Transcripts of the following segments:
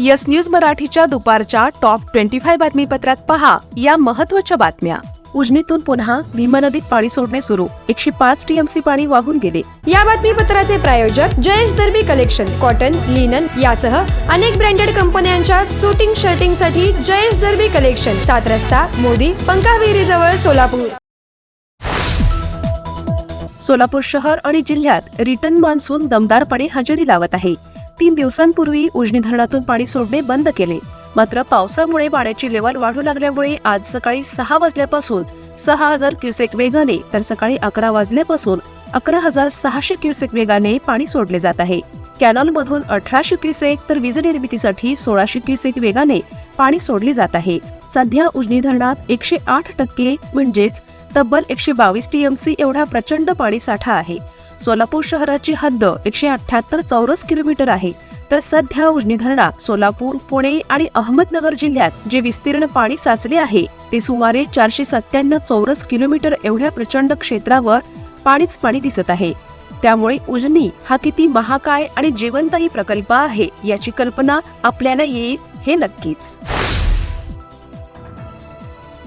Yes news मराठीच्या दुपारच्या top twenty five बातमीपत्रात पहा या महत्त्वाच्या बातम्या. उजनीतून पुन्हा भीमा नदीत पाणी सोडणे सुरू. एकशे पाच टीएमसी पाणी वाहून गेले. या बातमीपत्राचे प्रायोजक Jayesh Darbi collection cotton linen यासह अनेक ब्रँडेड कंपन्यांच्या सुटिंग शर्टिंगसाठी जयेश दर्बी कलेक्शन सात रस्ता मोदी पंकाविरी जवळ सोलापूर. सोलापूर शहर आणि जिल्ह्यात रिटर्न मान्सून दमदार पाणी हजेरी लावत आहे. तीन दिवसांपूर्वी उजनी धरणातून पाणी सोडणे बंद केले. मात्र पावसामुळे पाण्याची लेवल वाढू लागल्यामुळे आज सकाळी सहा वाजल्यापासून सहा हजार क्युसेक वेगाने तर सकाळी अकरा वाजल्यापासून अकरा हजार सहाशे क्युसेक वेगाने पाणी सोडले जात आहे. कॅनॉलमधून अठराशे क्युसेक तर वीज निर्मितीसाठी सोळाशे क्युसेक वेगाने पाणी सोडले जात आहे. सध्या उजनी धरणात एकशे आठ टक्के म्हणजेच तब्बल एकशे बावीस टीएमसी एवढा प्रचंड पाणी साठा आहे. सोलापूर शहराची हद्द एकशे अठ्याहत्तर चौरस किलोमीटर आहे. तर सध्या उजनी धरणात सोलापूर पुणे आणि अहमदनगर जिल्ह्यात जे विस्तीर्ण पाणी साचले आहे ते सुमारे चारशे सत्त्याण्णव चौरस किलोमीटर एवढ्या प्रचंड क्षेत्रावर पाणीच पाणी दिसत आहे. त्यामुळे उजनी हा किती महाकाय आणि जिवंतही प्रकल्प आहे याची कल्पना आपल्याला येईल हे नक्कीच.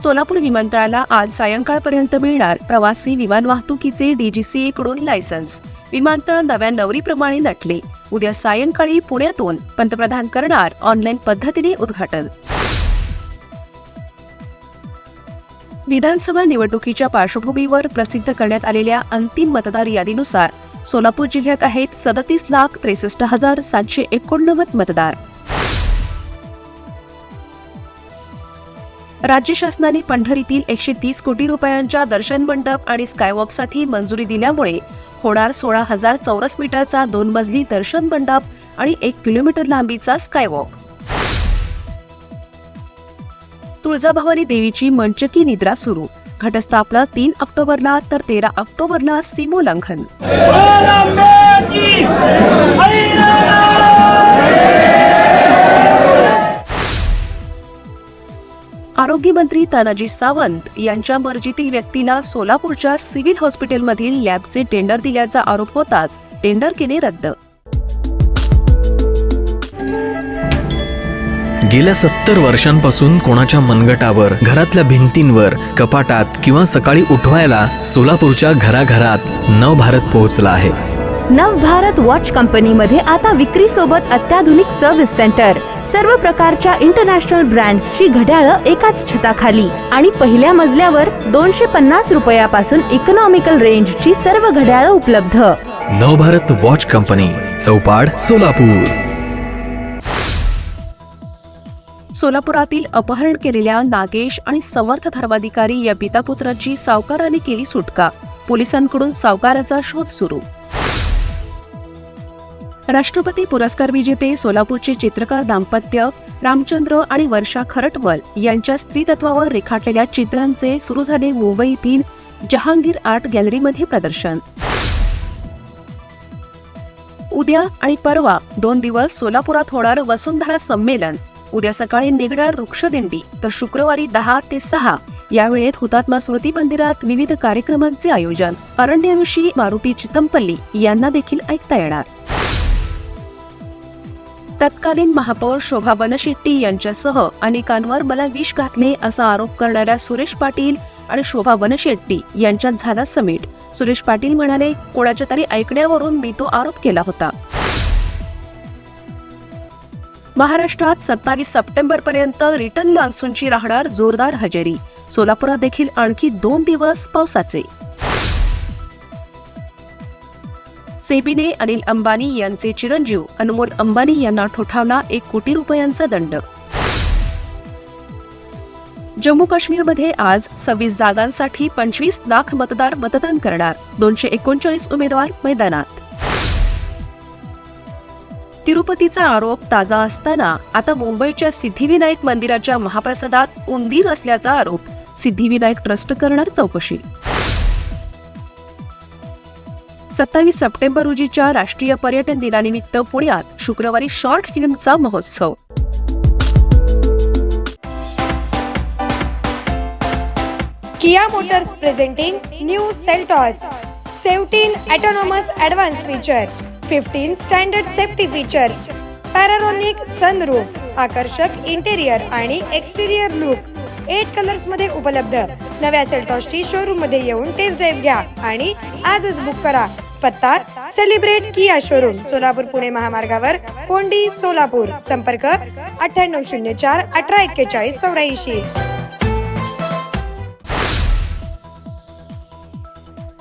सोलापूर विमानतळाला आज सायंकाळपर्यंत मिळणार प्रवासी विमान वाहतुकीचे डीजीसीए कडून लायसन्स. विमानतळ नव्या नवरीप्रमाणे नटले. उद्या सायंकाळी पुण्यातून पंतप्रधान करणार ऑनलाईन पद्धतीने उद्घाटन. विधानसभा निवडणुकीच्या पार्श्वभूमीवर प्रसिद्ध करण्यात आलेल्या अंतिम मतदार यादीनुसार सोलापूर जिल्ह्यात आहेत सदतीस लाख त्रेसष्ट हजार सातशे एकोणनव्वद मतदार. राज्य शासनाने पंढरीतील एकशे तीस कोटी रुपयांच्या दर्शन मंडप आणि स्कायवॉकसाठी मंजुरी दिल्यामुळे होणार सोळा हजार चौरस मीटरचा दोन मजली दर्शन मंडप आणि एक किलोमीटर लांबीचा स्कायवॉक. तुळजाभवानी देवीची मंचकी निद्रा सुरू. घटस्थापना तीन ऑक्टोबरला तर तेरा ऑक्टोबरला सीमोल्लंघन. आरोग्यमंत्री तानाजी सावंत यांच्या मर्जीतील व्यक्तीला सोलापूरच्या सिव्हिल हॉस्पिटलमधील लॅबचे टेंडर दिल्याचा आरोप होताच टेंडर केले रद्द. गेल्या सत्तर वर्षांपासून कोणाच्या मनगटावर घरातल्या भिंतींवर कपाटात किंवा सकाळी उठवायला सोलापूरच्या घराघरात नवभारत पोहोचला आहे. नवभारत वॉच कंपनीमध्ये आता विक्री सोबत अत्याधुनिक सर्व्हिस सेंटर सर्व प्रकारच्या इंटरनॅशनल ब्रँड्सची घड्याळं एकाच छताखाली. आणि पहिल्या मजल्यावर दोनशे पन्नास रुपयापासून इकॉनॉमिकल रेंजची सर्व घड्याळं उपलब्ध. Navbharat watch company Chaupad Solapur. सोलापुरातील अपहरण केलेल्या नागेश आणि समर्थ धर्माधिकारी या पितापुत्राची सावकाराने केली सुटका. पोलिसांकडून सावकाराचा शोध सुरू. राष्ट्रपती पुरस्कार विजेते सोलापूरचे चित्रकार दाम्पत्य रामचंद्र आणि वर्षा खरटवल यांच्या स्त्रीतत्वावर रेखाटलेल्या चित्रांचे सुरू झाले मुंबईतील जहांगीर आर्ट गॅलरीमध्ये प्रदर्शन. उद्या आणि परवा दोन दिवस सोलापुरात होणार वसुंधरा संमेलन. उद्या सकाळी निघणार वृक्षदिंडी तर शुक्रवारी दहा ते सहा. या वेळेत हुतात्मा स्मृती मंदिरात विविध कार्यक्रमांचे आयोजन. अरण्यऋषी मारुती चितमपल्ली यांना देखील ऐकता येणार. तत्कालीन महापौर शोभा बनशेट्टी यांच्यासह अनेकांवर मला विष घातले असा आरोप करणाऱ्या सुरेश पाटील आणि शोभा बनशेट्टी यांच्यात झाला समीट. सुरेश पाटील म्हणाले कोणाच्या तरी ऐकण्यावरून मी तो आरोप केला होता. महाराष्ट्रात सत्तावीस सप्टेंबर पर्यंत रिटर्न मान्सूनची राहणार जोरदार हजेरी. सोलापुरात देखील आणखी दोन दिवस पावसाचे सेबीने अनिल अंबानी यांचे चिरंजीव अनमोल अंबानी यांना ठोठावला एक कोटी रुपयांचा दंड. जम्मू काश्मीरमध्ये आज सव्वीस जागांसाठी पंचवीस लाख मतदार मतदान करणार दोनशे एकोणचाळीस उमेदवार मैदानात. तिरुपतीचा आरोप ताजा असताना आता मुंबईच्या सिद्धिविनायक मंदिराच्या महाप्रसादात उंदीर असल्याचा आरोप सिद्धिविनायक ट्रस्ट करणार चौकशी. सत्तावीस सप्टेंबर रोजीच्या राष्ट्रीय पर्यटन दिनानिमित्त पुण्यात शुक्रवारी शॉर्ट फिल्मचा महोत्सव. Kia Motors presenting new Seltos 17 autonomous advanced feature, 15 standard safety features, panoramic sunroof आकर्षक इंटेरियर आणि एक्सटेरियर लुक एट कलर्समध्ये उपलब्ध. नव्या सेल्टॉसची शोरूममध्ये येऊन टेस्ट ड्राईव्ह घ्या आणि आजच बुक करा. पत्ता celebrate Kia showroom Solapur Pune महामार्गावर कोंडी सोलापूर. संपर्क अठ्ठ्याण्णव शून्य चार अठरा एक्केचाळीस चौऱ्याऐंशी.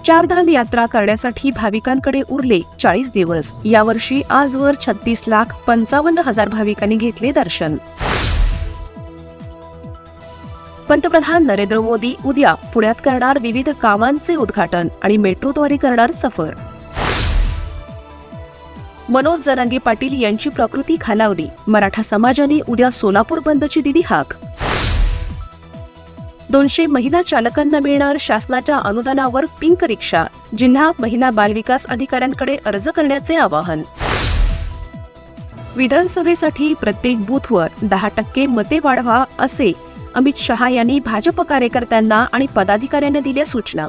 चारधाम यात्रा करण्यासाठी भाविकांकडे उरले चाळीस दिवस. यावर्षी आजवर छत्तीस लाख पंचावन्न हजार भाविकांनी घेतले दर्शन. पंतप्रधान नरेंद्र मोदी उद्या पुण्यात करणार विविध कामांचे उद्घाटन आणि मेट्रोद्वारे करणार सफर. मनोज जरांगे पाटील यांची प्रकृती खालावली. मराठा समाजाने उद्या सोलापूर बंदची दिली हाक. दोनशे महिला चालकांना मिळणार शासनाच्या अनुदानावर पिंक रिक्षा. जिल्हा महिला बालविकास अधिकाऱ्यांकडे अर्ज करण्याचे आवाहन. विधानसभेसाठी प्रत्येक बूथवर दहा टक्के मते वाढवा असे अमित शहा यांनी भाजप कार्यकर्त्यांना आणि पदाधिकाऱ्यांना दिल्या सूचना.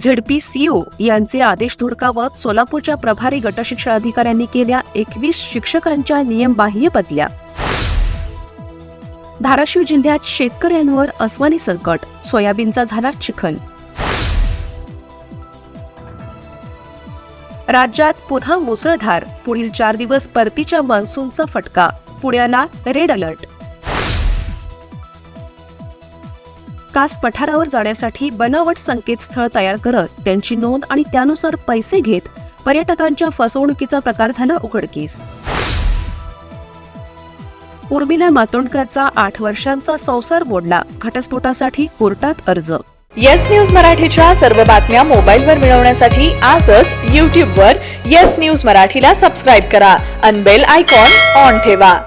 ZP CO यांचे आदेश धुडकावत सोलापूरच्या प्रभारी गटशिक्षण अधिकाऱ्यांनी केल्या. एकवीस शिक्षकांच्या नियमबाह्य बदल्या. धाराशिव जिल्ह्यात शेतकऱ्यांवर अस्मानी संकट सोयाबीनचा झाला चिखल. राज्यात पुन्हा मुसळधार पुढील चार दिवस परतीच्या मान्सूनचा फटका पुण्याला रेड अलर्ट कास पठारावर जाण्यासाठी बनावट संकेतस्थळ तयार करत त्यांची नोंद आणि त्यानुसार पैसे घेत पर्यटकांच्या फसवणुकीचा प्रकार झाला उघडकीस. उर्मिला मातोंडकरचा आठ वर्षांचा संसार मोडला घटस्फोटासाठी कोर्टात अर्ज. येस न्यूज मराठीच्या सर्व बातम्या मोबाईलवर मिळवण्यासाठी आजच यूट्यूबवर येस न्यूज मराठीला सबस्क्राईब करा. अनबेल आयकॉन ऑन ठेवा.